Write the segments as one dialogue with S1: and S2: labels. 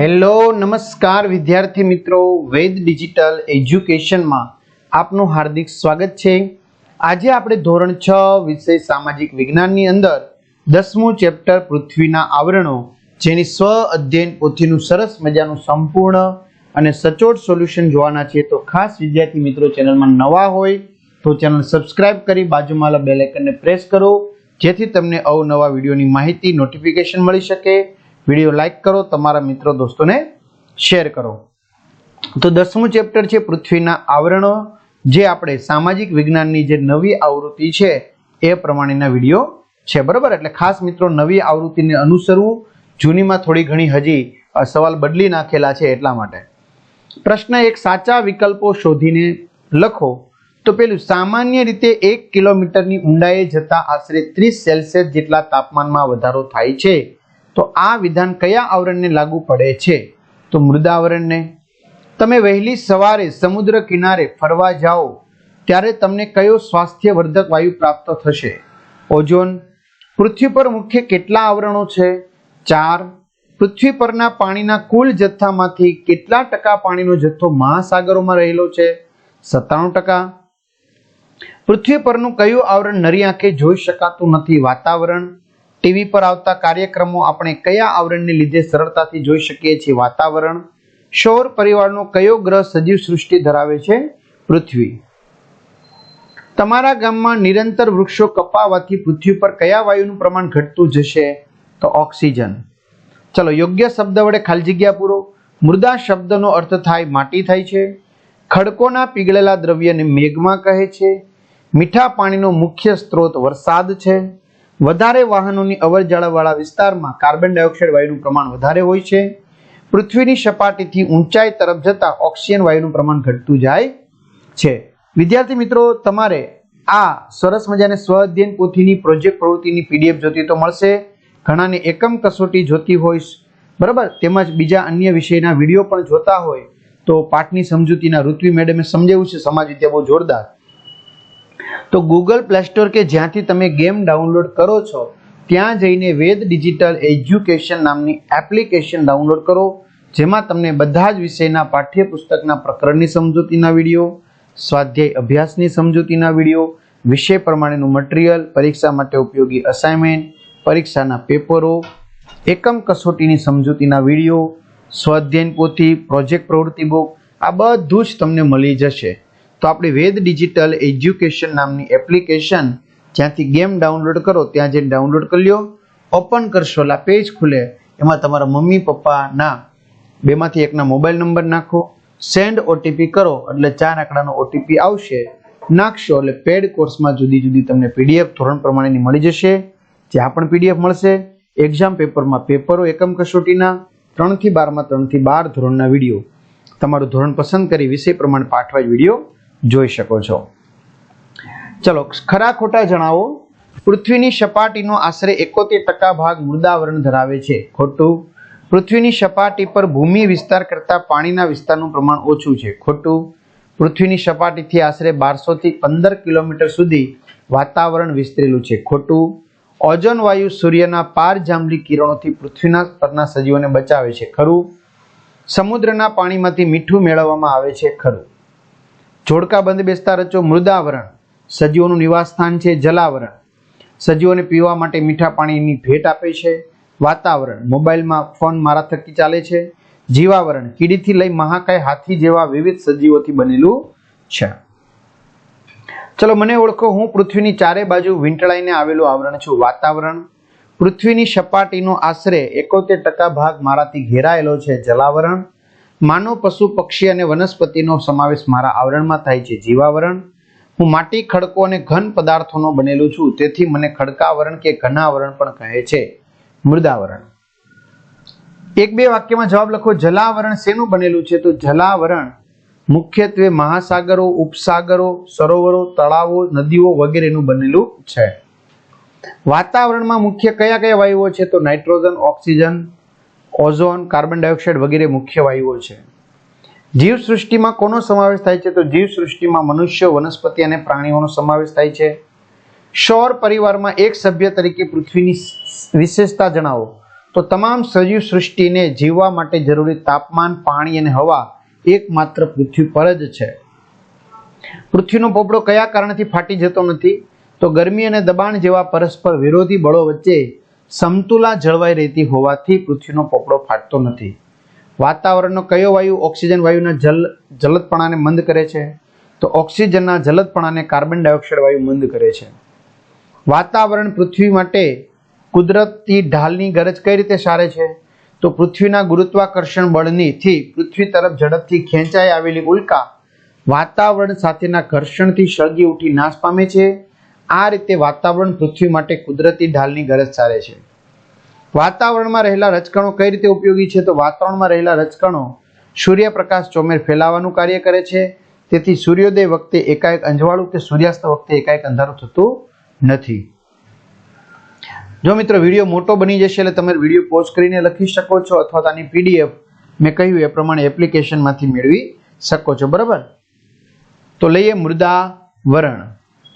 S1: Hello, નમસ્કાર વિદ્યાર્થી મિત્રો. વેદ ડિજિટલ એજ્યુકેશનમાં આપનું હાર્દિક સ્વાગત છે. આજે આપણે ધોરણ છ વિષય સામાજિક વિજ્ઞાનની અંદર દસમું ચેપ્ટર પૃથ્વીના આવરણો, જેની સ્વ અધ્યયન પોથીનું સરસ મજાનું સંપૂર્ણ અને સચોટ સોલ્યુશન જોવાના છે. તો ખાસ વિદ્યાર્થી મિત્રો, ચેનલમાં નવા હોય તો ચેનલ સબસ્ક્રાઇબ કરી બાજુમાં બેલ આઇકનને પ્રેસ કરો, જેથી તમને અવનવા વિડીયોની માહિતી, નોટિફિકેશન મળી શકે. વીડિયો લાઈક કરો, તમારા મિત્રો દોસ્તોને શેર કરો. તો દસમું ચેપ્ટર છે પૃથ્વીના આવરણો. જે આપણે સામાજિક વિજ્ઞાનની જે નવી આવૃત્તિ છે, એ પ્રમાણેના વીડિયો છે. બરાબર? એટલે ખાસ મિત્રો, નવી આવૃત્તિને અનુસરવું. જૂનીમાં થોડી ઘણી હજી સવાલ બદલી નાખેલા છે એટલા માટે. પ્રશ્ન એક, સાચા વિકલ્પો શોધીને લખો. તો પેલું, સામાન્ય રીતે એક કિલોમીટરની ઊંડાઈએ જતા આશરે ત્રીસ સેલ્સિયસ જેટલા તાપમાનમાં વધારો થાય છે. તો આ વિધાન કયા આવરણને લાગુ પડે છે? તો મૃદાવરણને. તમે વહેલી સવારે સમુદ્ર કિનારે ફરવા જાઓ, ત્યારે તમને કયો સ્વાસ્થ્યવર્ધક વાયુ પ્રાપ્ત થશે? ઓઝોન. પૃથ્વી પર મુખ્ય કેટલા આવરણો છે? ચાર. પૃથ્વી પરના પાણીના કુલ જથ્થામાંથી કેટલા ટકા પાણીનો જથ્થો મહાસાગરોમાં રહેલો છે? સત્તાણું ટકા. પૃથ્વી પરનું કયું આવરણ નરી આંખે જોઈ શકાતું નથી? વાતાવરણ. ટીવી પર આવતા કાર્યક્રમો આપણે કયા આવરણને લીધે સરળતાથી જોઈ શકીએ છીએ? વાતાવરણ સૌર પરિવારનો કયો ગ્રહ સજીવ સૃષ્ટિ ધરાવે છે? પૃથ્વી. તમારા ગામમાં નિરંતર વૃક્ષો કપાવાથી પૃથ્વી પર કયા વાયુનું પ્રમાણ ઘટતું જશે? તો ઓક્સિજન. ચલો, યોગ્ય શબ્દ વડે ખાલી જગ્યા પૂરો. મૃદા શબ્દનો અર્થ થાય માટી થાય છે. ખડકોના પીગળેલા દ્રવ્યને મેઘમાં કહે છે. મીઠા પાણીનો મુખ્ય સ્ત્રોત વરસાદ છે. વધારે વાહનોની અવરજળવાળા વિસ્તારમાં કાર્બન ડાયોક્સાઇડ વાયુનું પ્રમાણ વધારે હોય છે. પૃથ્વીની સપાટીથી ઊંચાઈ તરફ જતા ઓક્સિજન વાયુનું પ્રમાણ ઘટતું જાય છે. વિદ્યાર્થી મિત્રો, તમારે આ સરસ મજાની સ્વ અધ્યયન પોથીની પ્રોજેક્ટ પ્રવૃત્તિની પીડીએફ જોતી તો મળશે. ઘણાને એકમ કસોટી જોતી હોય બરાબર? તેમજ બીજા અન્ય વિષયના વીડિયો પણ જોતા હોય તો પાઠની સમજૂતીના ઋત્વી મેડમે સમજાવ્યું છે. સમાજ વિદ્યા બહુ જોરદાર. તો ગૂગલ પ્લે સ્ટોર કે જ્યાંથી તમે ગેમ ડાઉનલોડ કરો છો, ત્યાં જઈને વેદ ડિજિટલ એજ્યુકેશન નામની એપ્લિકેશન ડાઉનલોડ કરો, જેમાં તમને બધા જ વિષયના પાઠ્યપુસ્તકના પ્રકરણની સમજૂતીના વીડિયો, સ્વાધ્યાય અભ્યાસની સમજૂતીના વીડિયો, વિષય પ્રમાણેનું મટીરિયલ, પરીક્ષા માટે ઉપયોગી અસાઇનમેન્ટ, પરીક્ષાના પેપરો, એકમ કસોટીની સમજૂતીના વીડિયો, સ્વાધ્યાયન પોથી, પ્રોજેક્ટ પ્રવૃત્તિ બુક, આ બધું જ તમને મળી જશે. તો આપણી વેદ ડિજિટલ એજ્યુકેશન નામની એપ્લિકેશન, જ્યાંથી ગેમ ડાઉનલોડ કરો, ત્યાં જઈને ડાઉનલોડ કરી લો ઓપન કરશો, એટલે પેજ ખુલે. એમાં તમારા મમ્મી, પપ્પાના બેમાંથી એકના મોબાઈલ નંબર નાખો. સેન્ડ ઓટીપી કરો, એટલે ચાર આંકડાનો ઓટીપી આવશે. નાખશો, એટલે પેડ કોર્સમાં જુદી જુદી તમને પીડીએફ ધોરણ પ્રમાણેની મળી જશે. જ્યાં પણ પીડીએફ મળશે. એક્ઝામ પેપરમાં પેપરો એકમ કસોટીના ત્રણથી બારમાં, ત્રણથી બાર ધોરણના વીડિયો. તમારું ધોરણ પસંદ કરી વિષય પ્રમાણે પાઠવા વીડિયો. જોઈ શકો છો. ચલો, ખરા ખોટા જણાવો. પૃથ્વીની સપાટીનો આશરે એકોતેર ટકા ભાગ મૃદાવરણ ધરાવે છે. ખોટું. પૃથ્વીની સપાટી પર ભૂમિ વિસ્તાર કરતાં પાણીના વિસ્તારનું પ્રમાણ ઓછું છે. ખોટું. પૃથ્વીની સપાટીથી આશરે બારસો થી પંદર કિલોમીટર સુધી વાતાવરણ વિસ્તરેલું છે. ખોટું. ઓઝોન વાયુ સૂર્યના પાર જાંબલી કિરણોથી પૃથ્વીના પરના સજીવોને બચાવે છે. ખરું. સમુદ્રના પાણીમાંથી મીઠું મેળવવામાં આવે છે. ખરું. જોડકા બંધ બેસતા રચો મૃદાવરણ. સજીવોનું નિવાસસ્થાન છે જલાવરણ. સજીવોને પીવા માટે મીઠા પાણીની ભેટ આપે છે. વાતાવરણ. મોબાઈલમાં ફોન મારા થકી ચાલે છે. જીવાવરણ. કીડીથી લઈ મહાકાય હાથી જેવા વિવિધ સજીવોથી બનેલું છે. ચલો, મને ઓળખો, હું પૃથ્વીની ચારે બાજુ વીંટળાઈને આવેલું આવરણ છું. વાતાવરણ. પૃથ્વીની સપાટીનો આશરે એકોતેર ટકા ભાગ મારાથી ઘેરાયેલો છે જલાવરણ. માનવ પશુ, પક્ષી અને વનસ્પતિનો સમાવેશ મારા આવરણમાં થાય છે. જીવાવરણ. હું માટી, ખડકો અને ઘન પદાર્થોનો બનેલું છું. તેથી મને ખડકાવરણ કે ઘનાવરણ પણ કહે છે. મૃદાવરણ. એક બે વાક્યમાં જવાબ લખો. જલાવરણ શેનું બનેલું છે? તો જલાવરણ મુખ્યત્વે મહાસાગરો, ઉપસાગરો, સરોવરો, તળાવો, નદીઓ વગેરેનું બનેલું છે. વાતાવરણમાં મુખ્ય કયા કયા વાયુઓ છે? તો nitrogen, oxygen ozone, carbon dioxide વગેરે મુખ્ય વાયુઓ છે. જીવ સૃષ્ટિમાં કોનો સમાવેશ થાય છે? તો જીવ સૃષ્ટિમાં મનુષ્યો, વનસ્પતિ અને પ્રાણીઓનો સમાવેશ થાય છે. સૌર પરિવારમાં એક સભ્ય તરીકે પૃથ્વીની વિશેષતા જણાવો. તો તમામ સજીવ સૃષ્ટિને જીવવા માટે જરૂરી તાપમાન, પાણી અને હવા એકમાત્ર પૃથ્વી પર જ છે. પૃથ્વીનો પોપડો કયા કારણથી ફાટી જતો નથી? તો ગરમી અને દબાણ જેવા પરસ્પર વિરોધી બળો વચ્ચે સમતુલા જળવાઈ રહેતી હોવાથી પૃથ્વીનો પોપડો ફાટતો નથી. વાતાવરણનો કયો વાયુ ઓક્સિજન વાયુના જલ જલદપણાને મંદ કરે છે? તો ઓક્સિજનના જલદપણાને કાર્બન ડાયોક્સાઇડ વાયુ મંદ કરે છે. વાતાવરણ પૃથ્વી માટે કુદરતી ઢાલની ગરજ કઈ રીતે સારે છે? તો પૃથ્વીના ગુરુત્વાકર્ષણ બળની થી પૃથ્વી તરફ ઝડપથી ખેંચાઈ આવેલી ઉલ્કા વાતાવરણ સાથેના ઘર્ષણથી સળગી ઉઠી નાશ પામે છે. આ રીતે વાતાવરણ પૃથ્વી માટે કુદરતી ઢાલની ગરજ સારે છે. વાતાવરણમાં રહેલા રજકણો કઈ રીતે ઉપયોગી છે? તો વાતાવરણમાં રહેલા રજકણો સૂર્યપ્રકાશ ચોમેર ફેલાવાનું કાર્ય કરે છે. તેથી સૂર્યોદય વખતે એકાએક અંજવાળું કે સૂર્યાસ્ત વખતે એકાએક અંધારું થતું નથી. જો મિત્રો વીડિયો મોટો બની જશે એટલે તમે વીડિયો પોઝ કરીને લખી શકો છો અથવા આની પીડીએફ મેં કહ્યું એ પ્રમાણે એપ્લિકેશનમાંથી મેળવી શકો છો. બરાબર? તો લઈએ મૃદા વરણ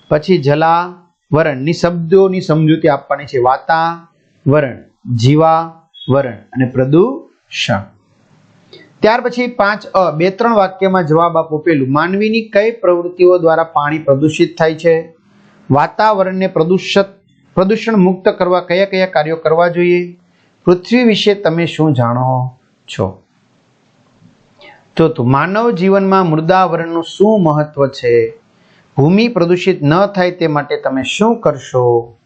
S1: પછી જલા વરણની શબ્દોની સમજૂતી આપવાની છે. વાતાવરણ જીવા, વરણ. અને પ્રદૂષણ. ત્યાર પછી પાંચ અ. બે ત્રણ વાક્યમાં જવાબ આપો પેલું. માનવીની કઈ પ્રવૃત્તિઓ દ્વારા પાણી પ્રદૂષિત થાય છે? વાતાવરણને પ્રદૂષિત, પ્રદૂષણ મુક્ત કરવા કયા કયા કાર્યો કરવા જોઈએ? પૃથ્વી વિશે તમે શું જાણો છો? ચોથું માનવ જીવનમાં મૃદાવરણનું શું મહત્વ છે? ભૂમિ પ્રદૂષિત ન થાય તે માટે તમે શું કરશો?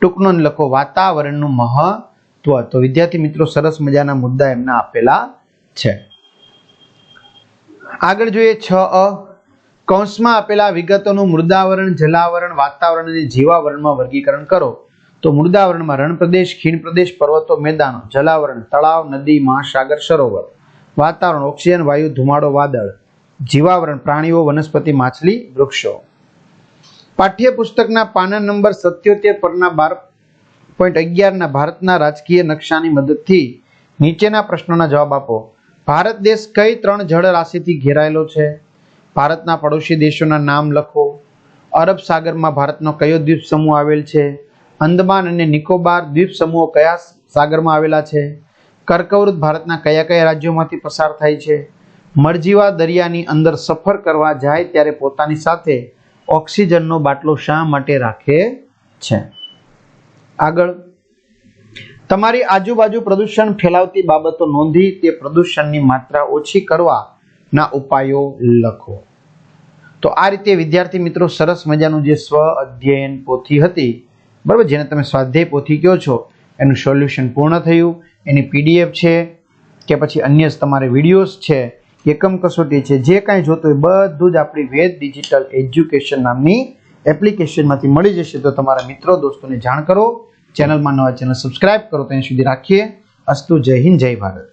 S1: ટૂંકનો લખો વાતાવરણનું મહત્વ. તો વિદ્યાર્થી મિત્રો, સરસ મજાના મુદ્દા એમના આપેલા છે. આગળ જોઈએ છ અ. કૌંસમાં આપેલા વિગતોનું મૃદાવરણ, જલાવરણ, વાતાવરણ અને જીવાવરણમાં વર્ગીકરણ કરો. તો મૃદાવરણમાં રણપ્રદેશ ખીણ પ્રદેશ, પર્વતો, મેદાનો, જલાવરણ, તળાવ, નદી, મહાસાગર, સરોવર. વાતાવરણ, ઓક્સિજન, વાયુ, ધુમાડો, વાદળ. જીવાવરણ, પ્રાણીઓ, વનસ્પતિ, માછલી, વૃક્ષો. પાઠ્યપુસ્તકના પાના નંબર સત્યોતેર પરના બાર પોઈન્ટ અગિયારના ભારતના રાજકીય નકશાની મદદથી નીચેના પ્રશ્નોના જવાબ આપો. ભારત દેશ કઈ ત્રણ જળ રાશિથી ઘેરાયેલો છે? ભારતના પડોશી દેશોના નામ લખો. અરબ સાગરમાં ભારતનો કયો દ્વીપ સમૂહ આવેલ છે? અંદમાન અને નિકોબાર દ્વીપ સમૂહો કયા સાગરમાં આવેલા છે? કર્કવૃત ભારતના કયા કયા રાજ્યોમાંથી પસાર થાય છે? મરજીવા દરિયાની અંદર સફર કરવા જાય ત્યારે પોતાની સાથે ઓક્સિજનનો બાટલો શા માટે રાખે છે? આગળ. તમારી આજુબાજુ પ્રદૂષણ ફેલાવતી બાબતો નોંધી તે પ્રદૂષણની માત્રા ઓછી કરવાના ઉપાયો લખો. તો આ રીતે વિદ્યાર્થી મિત્રો સરસ મજાનું જે સ્વ અધ્યયન પોથી હતી, બરાબર, જેને તમે સ્વાધ્યાય પોથી કહો છો, એનું સોલ્યુશન પૂર્ણ થયું. એની પીડીએફ છે કે પછી અન્ય તમારે વિડીયોઝ છે એકમ કસોટી છે. જે કાંઈ જોતું હોય બધું જ આપણી વેદ ડિજિટલ એજ્યુકેશન નામની એપ્લિકેશનમાંથી મળી જશે. તો તમારા મિત્રો, દોસ્તોને જાણ કરો. ચેનલમાં નવા ચેનલ સબસ્ક્રાઇબ કરો. ત્યાં સુધી રાખીએ. અસ્તુ જય હિન્દ, જય ભારત.